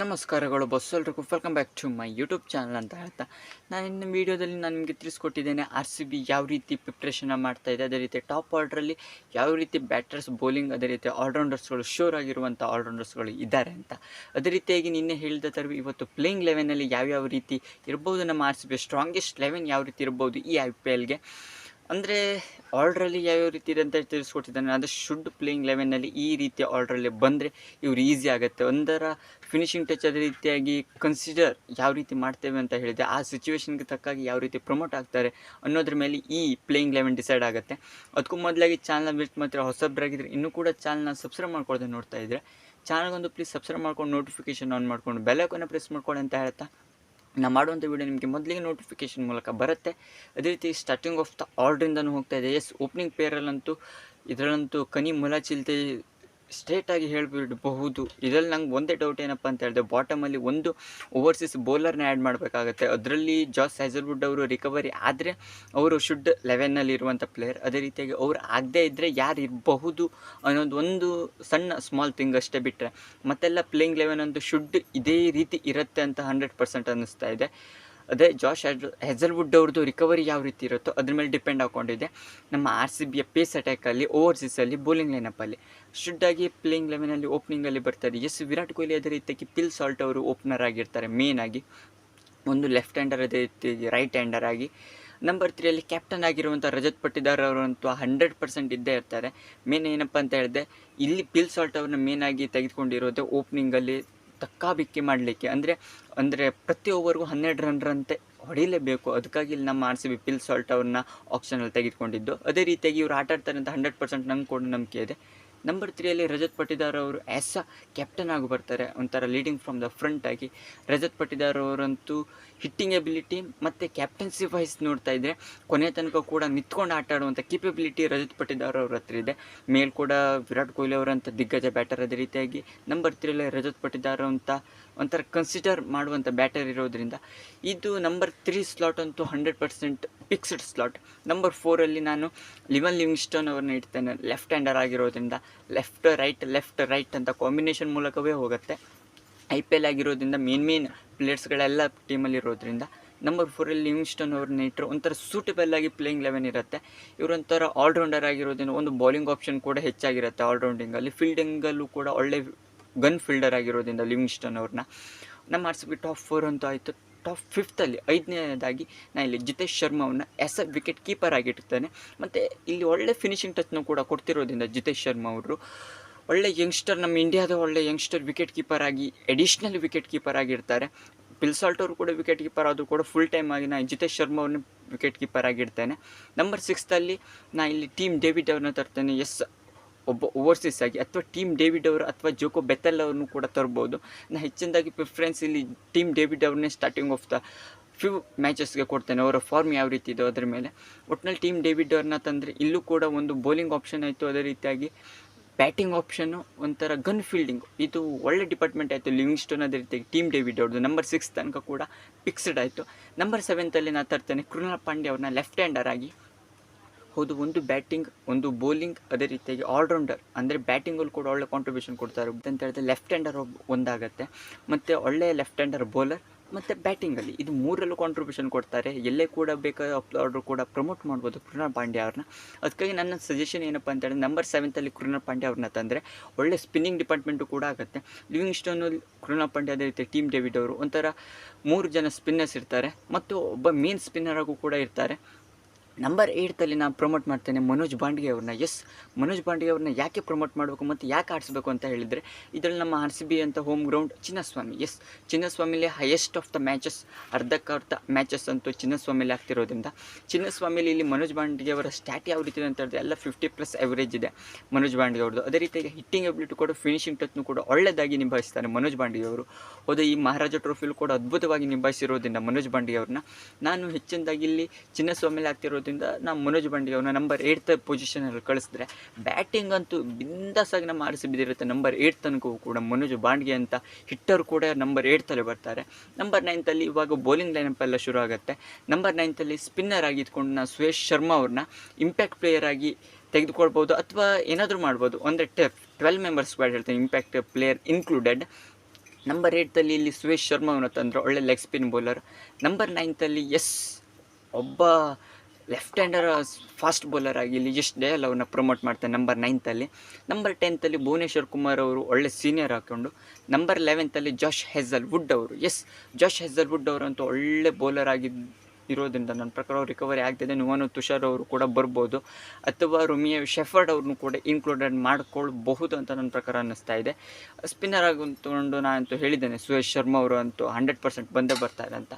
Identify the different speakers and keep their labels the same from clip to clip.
Speaker 1: ನಮಸ್ಕಾರಗಳು ಬಸ್ಸಲ್ರಿಗೂ welcome back to my YouTube channel ಅಂತ ಹೇಳ್ತಾ. ನಾನು ಇನ್ನು ವೀಡಿಯೋದಲ್ಲಿ ನಾನು ನಿಮಗೆ ತಿಳಿಸ್ಕೊಟ್ಟಿದ್ದೇನೆ ಆರ್ ಸಿ ಬಿ ಯಾವ ರೀತಿ ಪ್ರಿಪ್ರೇಷನ್ ಮಾಡ್ತಾ ಇದೆ, ಅದೇ ರೀತಿ ಟಾಪ್ ಆರ್ಡ್ರಲ್ಲಿ ಯಾವ ರೀತಿ ಬ್ಯಾಟರ್ಸ್ ಬೌಲಿಂಗ್ ಅದೇ ರೀತಿ ಆಲ್ರೌಂಡರ್ಸ್ಗಳು ಶೋರ್ ಆಗಿರುವಂಥ ಆಲ್ರೌಂಡರ್ಸ್ಗಳು ಇದ್ದಾರೆ ಅಂತ. ಅದೇ ರೀತಿಯಾಗಿ ನಿನ್ನೆ ಹೇಳಿದ ಥರ ಇವತ್ತು ಪ್ಲೇಯಿಂಗ್ ಲೆವೆನಲ್ಲಿ ಯಾವ್ಯಾವ ರೀತಿ ಇರ್ಬೋದು, ನಮ್ಮ R C B strongest eleven ಯಾವ ರೀತಿ ಇರ್ಬೋದು ಈ ಐ ಪಿ ಎಲ್ಗೆ ಅಂದರೆ ಆರ್ಡ್ರಲ್ಲಿ ಯಾವ್ಯಾವ ರೀತಿ ಇದೆ ಅಂತ ತಿಳಿಸ್ಕೊಟ್ಟಿದ್ದಾನೆ. ಅದು ಶುಡ್ ಪ್ಲೇಯಿಂಗ್ ಲೆವೆನ್ನಲ್ಲಿ ಈ ರೀತಿಯ ಆರ್ಡ್ರಲ್ಲಿ ಬಂದರೆ ಇವ್ರು ಈಸಿ ಆಗುತ್ತೆ. ಒಂದರ ಫಿನಿಶಿಂಗ್ ಟಚ್ ಅದೇ ರೀತಿಯಾಗಿ ಕನ್ಸಿಡರ್ ಯಾವ ರೀತಿ ಮಾಡ್ತೇವೆ ಅಂತ ಹೇಳಿದೆ ಆ ಸಿಚುವೇಶನ್ಗೆ ತಕ್ಕಾಗಿ ಯಾವ ರೀತಿ ಪ್ರಮೋಟ್ ಆಗ್ತಾರೆ ಅನ್ನೋದ್ರ ಮೇಲೆ ಈ ಪ್ಲೇಯಿಂಗ್ ಲೆವೆನ್ ಡಿಸೈಡ್ ಆಗುತ್ತೆ. ಅದಕ್ಕೂ ಮೊದಲಾಗಿ ಚಾನಲ್ನ ಬಿಟ್ಟು ಮಾತ್ರ ಹೊಸಬ್ರಾಗಿದ್ರೆ ಇನ್ನೂ ಕೂಡ ಚಾನಲ್ನ ಸಬ್ಸ್ಕ್ರೈಬ್ ಮಾಡ್ಕೊಳ್ದೆ ನೋಡ್ತಾ ಇದ್ದರೆ ಚಾನಲ್ಗೊಂದು ಪ್ಲೀಸ್ ಸಬ್ಸ್ಕ್ರೈಬ್ ಮಾಡ್ಕೊಂಡು ನೋಟಿಫಿಕೇಷನ್ ಆನ್ ಮಾಡ್ಕೊಂಡು ಬೆಲ್ಲೈಕನ್ನು ಪ್ರೆಸ್ ಮಾಡ್ಕೊಳ್ಳಿ ಅಂತ ಹೇಳ್ತಾ ನಾ ಮಾಡುವಂಥ ವೀಡಿಯೋ ನಿಮಗೆ ಮೊದಲಿಗೆ ನೋಟಿಫಿಕೇಷನ್ ಮೂಲಕ ಬರುತ್ತೆ. ಅದೇ ರೀತಿ ಸ್ಟಾರ್ಟಿಂಗ್ ಆಫ್ ದ ಆರ್ಡ್ರಿಂದನೂ ಹೋಗ್ತಾ ಇದೆ. ಎಸ್ ಓಪನಿಂಗ್ ಪೇರಲ್ಲಂತೂ ಇದರಲ್ಲಂತೂ ಕನಿ ಮುಲಾಚಿಲ್ತೆ ಸ್ಟ್ರೇಟಾಗಿ ಹೇಳಿಬಿಡಬಹುದು. ಇದರಲ್ಲಿ ನಂಗೆ ಒಂದೇ ಡೌಟ್ ಏನಪ್ಪ ಅಂತ ಹೇಳಿದೆ ಬಾಟಮಲ್ಲಿ ಒಂದು ಓವರ್ಸೀಸ್ ಬೌಲರ್ನ ಆ್ಯಡ್ ಮಾಡಬೇಕಾಗುತ್ತೆ. ಅದರಲ್ಲಿ ಜಾಸ್ ಸೈಜರ್ವುಡ್ ಅವರು ರಿಕವರಿ ಆದರೆ ಅವರು ಶುಡ್ ಲೆವೆನ್ನಲ್ಲಿ ಇರುವಂಥ ಪ್ಲೇಯರ್ ಅದೇ ರೀತಿಯಾಗಿ ಅವ್ರು ಆಗದೇ ಇದ್ದರೆ ಯಾರು ಇರಬಹುದು ಅನ್ನೋದು ಒಂದು ಸಣ್ಣ ಸ್ಮಾಲ್ ಥಿಂಗ್ ಅಷ್ಟೇ ಬಿಟ್ಟರೆ ಮತ್ತೆಲ್ಲ ಪ್ಲೇಯಿಂಗ್ ಲೆವೆನ್ ಅಂತೂ ಶುಡ್ ಇದೇ ರೀತಿ ಇರುತ್ತೆ ಅಂತ ಹಂಡ್ರೆಡ್ ಪರ್ಸೆಂಟ್ ಅನ್ನಿಸ್ತಾ ಇದೆ. ಅದೇ ಜಾಶ್ ಹೆಜಲ್ವುಡ್ ಅವ್ರದ್ದು ರಿಕವರಿ ಯಾವ ರೀತಿ ಇರುತ್ತೋ ಅದ್ರ ಮೇಲೆ ಡಿಪೆಂಡ್ ಹಾಕೊಂಡಿದೆ. ನಮ್ಮ ಆರ್ ಸಿ ಬಿಯ ಪೇಸ್ ಅಟ್ಯಾಕಲ್ಲಿ ಓವರ್ಸೀಸಲ್ಲಿ ಬೌಲಿಂಗ್ ಲೈನಪ್ಪಲ್ಲಿ ಶುಡ್ಡಾಗಿ ಪ್ಲೇಯಿಂಗ್ ಲೆವೆನಲ್ಲಿ ಓಪನಿಂಗಲ್ಲಿ ಬರ್ತಾರೆ ಎಸ್ ವಿರಾಟ್ ಕೊಹ್ಲಿ ಅದೇ ರೀತಿಯಾಗಿ ಪಿಲ್ ಸಾಲ್ಟ್ ಅವರು ಓಪನರ್ ಆಗಿರ್ತಾರೆ ಮೇನ್ ಆಗಿ. ಒಂದು ಲೆಫ್ಟ್ ಹ್ಯಾಂಡರ್ ಅದೇ ರೀತಿ ರೈಟ್ ಹ್ಯಾಂಡರ್ ಆಗಿ. ನಂಬರ್ ತ್ರೀಯಲ್ಲಿ ಕ್ಯಾಪ್ಟನ್ ಆಗಿರುವಂಥ ರಜತ್ ಪಟ್ಟಿದಾರ್ ಅವರಂತೂ ಹಂಡ್ರೆಡ್ ಪರ್ಸೆಂಟ್ ಇದ್ದೇ ಇರ್ತಾರೆ. ಮೇನ್ ಏನಪ್ಪ ಅಂತ ಹೇಳಿದೆ ಇಲ್ಲಿ ಪಿಲ್ ಸಾಲ್ಟ್ ಅವ್ರನ್ನ ಮೇನಾಗಿ ತೆಗೆದುಕೊಂಡಿರೋದು ಓಪನಿಂಗಲ್ಲಿ ತಕ್ಕಾಬಿಕ್ಕಿ ಮಾಡಲಿಕ್ಕೆ. ಅಂದರೆ ಅಂದರೆ ಪ್ರತಿ ಓವರ್ಗೂ ಹನ್ನೆರಡು ರನ್ರಂತೆ ಹೊಡಿಲೇಬೇಕು. ಅದಕ್ಕಾಗಿ ಇಲ್ಲಿ ನಮ್ಮ R C B Phil Salt ಅವ್ರನ್ನ ಆಪ್ಷನಲ್ಲಿ ತೆಗೆದುಕೊಂಡಿದ್ದು. ಅದೇ ರೀತಿಯಾಗಿ ಇವ್ರು ಆಟ ಅಂತ ಹಂಡ್ರೆಡ್ ಪರ್ಸೆಂಟ್ ನಂಗೆ ಕೂಡ ನಂಬಿಕೆ ಇದೆ. ನಂಬರ್ ತ್ರೀಯಲ್ಲಿ ರಜತ್ ಪಟ್ಟಿದಾರ್ ಅವರು ಆ್ಯಸ್ ಅ ಕ್ಯಾಪ್ಟನ್ ಆಗಿ ಬರ್ತಾರೆ, ಒಂಥರ ಲೀಡಿಂಗ್ ಫ್ರಮ್ ದ ಫ್ರಂಟ್ ಆಗಿ. ರಜತ್ ಪಟ್ಟಿದಾರ್ ಅವರಂತೂ ಹಿಟ್ಟಿಂಗ್ ಎಬಿಲಿಟಿ ಮತ್ತು ಕ್ಯಾಪ್ಟನ್ಸಿ ವೈಸ್ ನೋಡ್ತಾ ಇದ್ದರೆ ಕೊನೆ ತನಕ ಕೂಡ ನಿಂತ್ಕೊಂಡು ಆಟ ಆಡುವಂಥ ಕೇಪಬಿಲಿಟಿ ರಜತ್ ಪಟ್ಟಿದಾರ್ ಅವ್ರ ಹತ್ರ ಇದೆ. ಮೇಲ್ ಕೂಡ ವಿರಾಟ್ ಕೊಹ್ಲಿ ಅವರಂಥ ದಿಗ್ಗಜ ಬ್ಯಾಟರ್ ಅದೇ ರೀತಿಯಾಗಿ ನಂಬರ್ ತ್ರೀಯಲ್ಲಿ ರಜತ್ ಪಟ್ಟಿದಾರ್ ಅಂತ ಒಂಥರ ಕನ್ಸಿಡರ್ ಮಾಡುವಂಥ ಬ್ಯಾಟರ್ ಇರೋದ್ರಿಂದ, ಇದು ನಂಬರ್ ತ್ರೀ ಸ್ಲಾಟ್ ಅಂತೂ hundred percent fixed slot number ಫೋರಲ್ಲಿ ನಾನು ಲಿವನ್ ಲಿವಿಂಗ್ಸ್ಟೋನ್ ಅವ್ರನ್ನ ಇಡ್ತೇನೆ. ಲೆಫ್ಟ್ ಹ್ಯಾಂಡರ್ ಆಗಿರೋದ್ರಿಂದ ಲೆಫ್ಟ್ ರೈಟ್ ಲೆಫ್ಟ್ ರೈಟ್ ಅಂತ ಕಾಂಬಿನೇಷನ್ ಮೂಲಕವೇ ಹೋಗುತ್ತೆ. ಐ ಪಿ ಎಲ್ ಆಗಿರೋದ್ರಿಂದ ಮೇನ್ ಮೇನ್ ಪ್ಲೇಯರ್ಸ್ಗಳೆಲ್ಲ ಟೀಮಲ್ಲಿ ಇರೋದ್ರಿಂದ ನಂಬರ್ ಫೋರಲ್ಲಿ ಲಿವಿಂಗ್ಸ್ಟೋನ್ ಅವ್ರನ್ನ ಇಟ್ಟರು ಒಂಥರ ಸೂಟಬಲ್ ಆಗಿ ಪ್ಲೇಯಿಂಗ್ ಲೆವೆನ್ ಇರುತ್ತೆ. ಇವರೊಂಥರ ಆಲ್ರೌಂಡರ್ ಆಗಿರೋದ್ರಿಂದ ಒಂದು ಬೌಲಿಂಗ್ ಆಪ್ಷನ್ ಕೂಡ ಹೆಚ್ಚಾಗಿರುತ್ತೆ ಆಲ್ರೌಂಡಿಂಗಲ್ಲಿ ಫೀಲ್ಡಿಂಗಲ್ಲೂ ಕೂಡ ಒಳ್ಳೆ ಗನ್ ಫೀಲ್ಡರ್ ಆಗಿರೋದ್ರಿಂದ ಲಿವಿಂಗ್ಸ್ಟೋನ್ ಅವ್ರನ್ನ. ನಮ್ಮ R C B top four ಅಂತೂ ಆಯಿತು. ಟಾಪ್ ಫಿಫ್ತಲ್ಲಿ ಐದನೇದಾಗಿ ನಾನು ಇಲ್ಲಿ Jitesh Sharma as a wicket keeper ಆಗಿಟ್ಟಿರ್ತಾನೆ. ಮತ್ತು ಇಲ್ಲಿ ಒಳ್ಳೆ ಫಿನಿಶಿಂಗ್ ಟಚ್ನು ಕೂಡ ಕೊಡ್ತಿರೋದ್ರಿಂದ ಜಿತೇಶ್ ಶರ್ಮಾ ಅವರು. ಒಳ್ಳೆ ಯಂಗ್ಸ್ಟರ್ ನಮ್ಮ ಇಂಡಿಯಾದ ಒಳ್ಳೆ ಯಂಗ್ಸ್ಟರ್ ವಿಕೆಟ್ ಕೀಪರ್ ಆಗಿ ಎಡಿಷ್ನಲ್ ವಿಕೆಟ್ ಕೀಪರ್ ಆಗಿರ್ತಾರೆ. ಪಿಲ್ಸಾಲ್ಟ್ ಅವರು ಕೂಡ ವಿಕೆಟ್ ಕೀಪರ್ ಆದರೂ ಕೂಡ ಫುಲ್ ಟೈಮ್ ಆಗಿ ನಾನು ಜಿತೇಶ್ ಶರ್ಮಾ ಅವ್ರನ್ನ ವಿಕೆಟ್ ಕೀಪರ್ ಆಗಿಡ್ತೇನೆ. ನಂಬರ್ ಸಿಕ್ಸ್ತಲ್ಲಿ ನಾನು ಇಲ್ಲಿ ಟೀಮ್ ಡೇವಿಡ್ ಅವ್ರನ್ನ ತರ್ತೇನೆ. ಎಸ್ ಒಬ್ಬ ಓವರ್ಸೀಸ್ ಆಗಿ ಅಥವಾ ಟೀಮ್ ಡೇವಿಡ್ ಅವರು ಅಥವಾ ಜೋಕೋ ಬೆತ್ತಲ್ ಅವ್ರನ್ನು ಕೂಡ ತರ್ಬೋದು. ನಾನು ಹೆಚ್ಚಿನದಾಗಿ ಪ್ರಿಫರೆನ್ಸ್ ಇಲ್ಲಿ ಟೀಮ್ ಡೇವಿಡ್ ಅವ್ರನ್ನೇ ಸ್ಟಾರ್ಟಿಂಗ್ ಆಫ್ ದ ಫ್ಯೂ ಮ್ಯಾಚಸ್ಗೆ ಕೊಡ್ತೇನೆ. ಅವರ ಫಾರ್ಮ್ ಯಾವ ರೀತಿ ಇದೆ ಅದರ ಮೇಲೆ. ಒಟ್ಟಿನಲ್ಲಿ ಟೀಮ್ ಡೇವಿಡ್ ಅವ್ರನ್ನ ತಂದರೆ ಇಲ್ಲೂ ಕೂಡ ಒಂದು ಬೌಲಿಂಗ್ ಆಪ್ಷನ್ ಆಯಿತು ಅದೇ ರೀತಿಯಾಗಿ. ಬ್ಯಾಟಿಂಗ್ ಆಪ್ಷನ್ನು ಒಂಥರ ಗನ್ ಫೀಲ್ಡಿಂಗ್ ಇದು ಒಳ್ಳೆ ಡಿಪಾರ್ಟ್ಮೆಂಟ್ ಆಯಿತು ಲಿವಿಂಗ್ಸ್ಟೋನ್ ಅದೇ ರೀತಿಯಾಗಿ ಟೀಮ್ ಡೇವಿಡ್ ಅವ್ರದ್ದು. ನಂಬರ್ ಸಿಕ್ಸ್ ತನಕ ಕೂಡ ಫಿಕ್ಸ್ಡ್ ಆಯಿತು. ನಂಬರ್ ಸೆವೆಂತಲ್ಲಿ ನಾನು ತರ್ತೇನೆ. ಕೃಣಾಲ್ ಪಾಂಡೆ ಅವ್ರನ್ನ ಲೆಫ್ಟ್ ಹ್ಯಾಂಡರ್ ಆಗಿ ಹೌದು, ಒಂದು ಬ್ಯಾಟಿಂಗ್ ಒಂದು ಬೌಲಿಂಗ್ ಅದೇ ರೀತಿಯಾಗಿ ಆಲ್ರೌಂಡರ್ ಅಂದರೆ ಬ್ಯಾಟಿಂಗಲ್ಲಿ ಕೂಡ ಒಳ್ಳೆ ಕಾಂಟ್ರಿಬ್ಯೂಷನ್ ಕೊಡ್ತಾರೆ. ಅಂತ ಹೇಳಿದ್ರೆ ಲೆಫ್ಟ್ ಹ್ಯಾಂಡರ್ ಒಂದಾಗತ್ತೆ. ಮತ್ತು ಒಳ್ಳೆಯ ಲೆಫ್ಟ್ ಹ್ಯಾಂಡರ್ ಬೌಲರ್ ಮತ್ತು ಬ್ಯಾಟಿಂಗಲ್ಲಿ ಇದು ಮೂರಲ್ಲೂ ಕಾಂಟ್ರಿಬ್ಯೂಷನ್ ಕೊಡ್ತಾರೆ. ಎಲ್ಲೇ ಕೂಡ ಬೇಕಾದ ಆರ್ಡ್ರು ಕೂಡ ಪ್ರಮೋಟ್ ಮಾಡ್ಬೋದು ಕೃಣಾಲ್ ಪಾಂಡ್ಯ ಅವ್ರನ್ನ. ಅದಕ್ಕಾಗಿ ನನ್ನ ಸಜೆಷನ್ ಏನಪ್ಪ ಅಂತ ಹೇಳಿದ್ರೆ ನಂಬರ್ ಸೆವೆಂತಲ್ಲಿ ಕೃಣಾಲ್ ಪಾಂಡ್ಯ ಅವ್ರನ್ನ ತಂದರೆ ಒಳ್ಳೆ ಸ್ಪಿನ್ನಿಂಗ್ ಡಿಪಾರ್ಟ್ಮೆಂಟು ಕೂಡ ಆಗುತ್ತೆ. ಲಿವಿಂಗ್ ಸ್ಟೋನು ಕೃಣಾಲ್ ಪಾಂಡ್ಯ ಅದೇ ರೀತಿ ಟೀಮ್ ಡೇವಿಡ್ ಅವರು ಒಂಥರ ಮೂರು ಜನ ಸ್ಪಿನ್ನರ್ಸ್ ಇರ್ತಾರೆ. ಮತ್ತು ಒಬ್ಬ ಮೇನ್ ಸ್ಪಿನ್ನರ್ ಆಗೂ ಕೂಡ ಇರ್ತಾರೆ. ನಂಬರ್ ಏಟ್ತಲ್ಲಿ ನಾನು ಪ್ರಮೋಟ್ ಮಾಡ್ತೇನೆ ಮನೋಜ್ ಬಾಂಡ್ಗೆ ಅವ್ರನ್ನ. ಎಸ್ ಮನೋಜ್ ಬಾಂಡ್ಗೆ ಅವ್ರನ್ನ ಯಾಕೆ ಪ್ರಮೋಟ್ ಮಾಡಬೇಕು ಮತ್ತು ಯಾಕೆ ಆಡಿಸ್ಬೇಕು ಅಂತ ಹೇಳಿದರೆ, ಇದರಲ್ಲಿ ನಮ್ಮ ಆರ್ ಸಿ ಬಿ ಅಂತ ಹೋಮ್ ಗ್ರೌಂಡ್ ಚಿನ್ನಸ್ವಾಮಿ. ಎಸ್ ಚಿನ್ನಸ್ವಾಮಿಲಿ ಹೈಯೆಸ್ಟ್ ಆಫ್ ದ ಮ್ಯಾಚಸ್ ಅರ್ಧಕ್ಕರ್ಧ ಮ್ಯಾಚಸ್ ಅಂತೂ ಚಿನ್ನಸ್ವಾಮಿಲಿ ಆಗ್ತಿರೋದ್ರಿಂದ, ಚಿನ್ನಸ್ವಾಮಿಲಿ ಇಲ್ಲಿ ಮನೋಜ್ ಬಾಂಡ್ಗೆ ಅವರ ಸ್ಟ್ಯಾಟ್ ಯಾವ ರೀತಿ ಅಂತ ಹೇಳಿದ್ರೆ ಎಲ್ಲ ಫಿಫ್ಟಿ ಪ್ಲಸ್ ಎವರೇಜ್ ಇದೆ ಮನೋಜ್ ಬಾಂಡ್ಗೆ ಅವ್ರದ್ದು. ಅದೇ ರೀತಿಯಾಗಿ ಹಿಟ್ಟಿಂಗ್ ಎಬಿಲಿಟಿ ಕೂಡ ಫಿನಿಶಿಂಗ್ ಟಚ್ನು ಕೂಡ ಒಳ್ಳೆಯದಾಗಿ ನಿಭಾಯಿಸ್ತಾರೆ ಮನೋಜ್ ಬಾಂಡ್ಗೆ ಅವರು. ಹೋದ ಈ ಮಹಾರಾಜ ಟ್ರೋಫಿಲು ಕೂಡ ಅದ್ಭುತವಾಗಿ ನಿಭಾಯಿಸಿರೋದ್ರಿಂದ ಮನೋಜ್ ಬಾಂಡ್ಗೆ ಅವ್ರನ್ನ. ನಾನು ಹೆಚ್ಚಿನದಾಗಿ ಇಲ್ಲಿ ಚಿನ್ನಸ್ವಾಮಿಲಿ ಆಗ್ತಿರೋದ್ರಿಂದ ನಾನು ಮನೋಜ್ ಪಾಂಡೆ ಅವನ ನಂಬರ್ ಏಯ್ಟ್ ಪೊಸಿಷನಲ್ಲಿ ಕಳಿಸಿದ್ರೆ ಬ್ಯಾಟಿಂಗ್ ಅಂತೂ ಬಿಂದಾಸಾಗಿ ನಮ್ಮ ಆರಿಸಿ ಬಿದ್ದಿರುತ್ತೆ ನಂಬರ್ ಏಯ್ಟ್ ತನಕ ಕೂಡ ಮನೋಜ್ ಬಾಂಡ್ಗೆ ಅಂತ ಹಿಟ್ಟರು ಕೂಡ ನಂಬರ್ ಏಯ್ತಲ್ಲಿ ಬರ್ತಾರೆ. ನಂಬರ್ ನೈನ್ತಲ್ಲಿ ಇವಾಗ ಬೌಲಿಂಗ್ ಲೈನಪ್ ಎಲ್ಲ ಶುರು ಆಗುತ್ತೆ. ನಂಬರ್ ನೈನ್ತಲ್ಲಿ ಸ್ಪಿನ್ನರ್ ಆಗಿ ಇದ್ಕೊಂಡು ನಾನು ಸುರೇಶ್ ಶರ್ಮಾ ಅವ್ರನ್ನ ಇಂಪ್ಯಾಕ್ಟ್ ಪ್ಲೇಯರ್ ಆಗಿ ತೆಗೆದುಕೊಳ್ಬೋದು ಅಥವಾ ಏನಾದರೂ ಮಾಡ್ಬೋದು. ಅಂದರೆ ಟೆಫ್ ಟ್ವೆಲ್ ಮೆಂಬರ್ಸ್ ಸ್ಕ್ವಾಡ್ ಹೇಳ್ತೀನಿ ಇಂಪ್ಯಾಕ್ಟ್ ಪ್ಲೇಯರ್ ಇನ್ಕ್ಲೂಡೆಡ್ ನಂಬರ್ ಏಯ್ಟಲ್ಲಿ ಇಲ್ಲಿ ಸುರೇಶ್ ಶರ್ಮಾ ಅವನ ತಂದರು ಒಳ್ಳೆ ಲೆಗ್ ಸ್ಪಿನ್ ಬೌಲರ್ ನಂಬರ್ ನೈನ್ತಲ್ಲಿ ಎಸ್, ಒಬ್ಬ ಲೆಫ್ಟ್ ಹ್ಯಾಂಡರ್ ಫಾಸ್ಟ್ ಬೌಲರ್ ಆಗಿ ಇಲ್ಲಿ ಜಸ್ಟ್ ಡೇಲ್ ಅವ್ರನ್ನ ಪ್ರಮೋಟ್ ಮಾಡ್ತಾರೆ ನಂಬರ್ ನೈನ್ತಲ್ಲಿ ನಂಬರ್ ಟೆಂತಲ್ಲಿ ಭುವನೇಶ್ವರ್ ಕುಮಾರ್ ಅವರು ಒಳ್ಳೆ ಸೀನಿಯರ್ ಹಾಕ್ಕೊಂಡು ನಂಬರ್ ಲೆವೆಂತಲ್ಲಿ ಜಾಶ್ ಹೆಝಲ್ ವುಡ್ ಅವರು. ಎಸ್ ಜಾಶ್ ಹೆಝಲ್ ವುಡ್ ಅವರಂತೂ ಒಳ್ಳೆ ಬೌಲರ್ ಆಗಿ ಇರೋದ್ರಿಂದ ನನ್ನ ಪ್ರಕಾರ ರಿಕವರಿ ಆಗ್ತಿದೆ. ನುವಾನು ತುಷಾರ್ ಅವರು ಕೂಡ ಬರ್ಬೋದು. ಅಥವಾ ರುಮಿಯ ಶೆಫರ್ಡ್ ಅವ್ರನ್ನೂ ಕೂಡ ಇನ್ಕ್ಲೂಡೆಡ್ ಮಾಡ್ಕೊಳ್ಬಹುದು ಅಂತ ನನ್ನ ಪ್ರಕಾರ ಅನ್ನಿಸ್ತಾ ಇದೆ. ಸ್ಪಿನ್ನರ್ ಆಗಂತಕೊಂಡು ನಾನಂತೂ ಹೇಳಿದ್ದೇನೆ, ಸುರೇಶ್ ಶರ್ಮಾ ಅವರು ಅಂತೂ ಹಂಡ್ರೆಡ್ ಪರ್ಸೆಂಟ್ ಬಂದೇ ಬರ್ತಾರೆ ಅಂತ.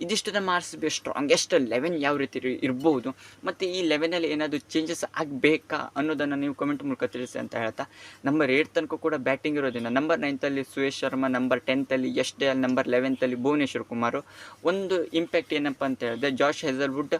Speaker 1: ಇದಿಷ್ಟು ಮಾರ್ಕ್ಸ್ ಬಿ ಸ್ಟ್ರಾಂಗೆಸ್ಟ್ ಲೆವೆನ್ ಯಾವ ರೀತಿ ಇರ್- ಇರ್ಬೋದು. ಮತ್ತು ಈ ಲೆವೆನಲ್ಲಿ ಏನಾದರೂ ಚೇಂಜಸ್ ಆಗಬೇಕಾ ಅನ್ನೋದನ್ನು ನೀವು ಕಮೆಂಟ್ ಮೂಲಕ ತಿಳಿಸಿ ಅಂತ ಹೇಳ್ತಾ. ನಂಬರ್ ಏಟ್ ತನಕ ಕೂಡ ಬ್ಯಾಟಿಂಗ್ ಇರೋದಿಲ್ಲ ನಂಬರ್ ನೈನ್ತಲ್ಲಿ ಸುರೇಶ್ ಶರ್ಮಾ ನಂಬರ್ ಟೆಂತಲ್ಲಿ ಯಶ್ ಡೇಲ್ ನಂಬರ್ ಲೆವೆಂತಲ್ಲಿ ಭುವನೇಶ್ವರ್ ಕುಮಾರ್. ಒಂದು ಇಂಪ್ಯಾಕ್ಟ್ ಏನಪ್ಪ ಅಂತ ಹೇಳಿದ್ರೆ ಜಾಶ್ ಹೆಸಲ್ವುಡ್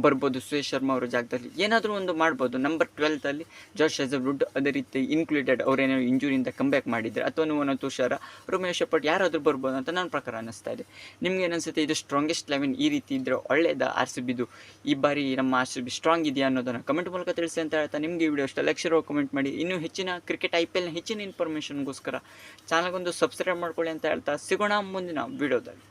Speaker 1: ಬರ್ಬೋದು ಸುರೇಶ್ ಶರ್ಮಾ ಅವರ ಜಾಗದಲ್ಲಿ. ಏನಾದರೂ ಒಂದು ಮಾಡ್ಬೋದು. ನಂಬರ್ ಟ್ವೆಲ್ತಲ್ಲಿ ಜಾಶ್ ಹೆಸಲ್ವುಡ್ ಅದೇ ರೀತಿ ಇನ್ಕ್ಲೂಡೆಡ್ ಅವರೇನೋ ಇಂಜುರಿಯಿಂದ ಕಂಬ್ಯಾಕ್ ಮಾಡಿದರೆ, ಅಥವಾ ನೀವು ತುಷಾರ ರಮೇಶ್ ಶೆಪಟ್ ಯಾರಾದರೂ ಬರ್ಬೋದು ಅಂತ ನನ್ನ ಪ್ರಕಾರ ಅನ್ನಿಸ್ತಾ ಇದೆ. ನಿಮ್ಗೆ ಅನಿಸುತ್ತೆ? ಇದು ಸ್ಟ್ರಾಂಗೆಸ್ಟ್ ಲೆವೆನ್ ಈ ರೀತಿ ಇದ್ದರೆ ಒಳ್ಳೆಯದ ಆರ್ ಸಿ ಬಿದು ಈ ಬಾರಿ ನಮ್ಮ ಆರ್ ಸಿ ಬಿ ಸ್ಟ್ರಾಂಗ್ ಇದೆಯಾ ಅನ್ನೋದನ್ನು ಕಮೆಂಟ್ ಮೂಲಕ ತಿಳಿಸಿ ಅಂತ ಹೇಳ್ತಾ ನಿಮಗೆ ಈ ವಿಡಿಯೋ ಇಷ್ಟ ಲಕ್ಷ ಕಮೆಂಟ್ ಮಾಡಿ. ಇನ್ನೂ ಹೆಚ್ಚಿನ ಕ್ರಿಕೆಟ್ ಐ ಪಿ ಎಲ್ನ ಹೆಚ್ಚಿನ ಇನ್ಫಾರ್ಮೇಷನ್ಗೋಸ್ಕರ ಚಾನಲ್ಗೊಂದು ಸಬ್ಸ್ಕ್ರೈಬ್ ಮಾಡ್ಕೊಳ್ಳಿ ಅಂತ ಹೇಳ್ತಾ ಸಿಗೋಣ ಮುಂದಿನ ವಿಡಿಯೋದಲ್ಲಿ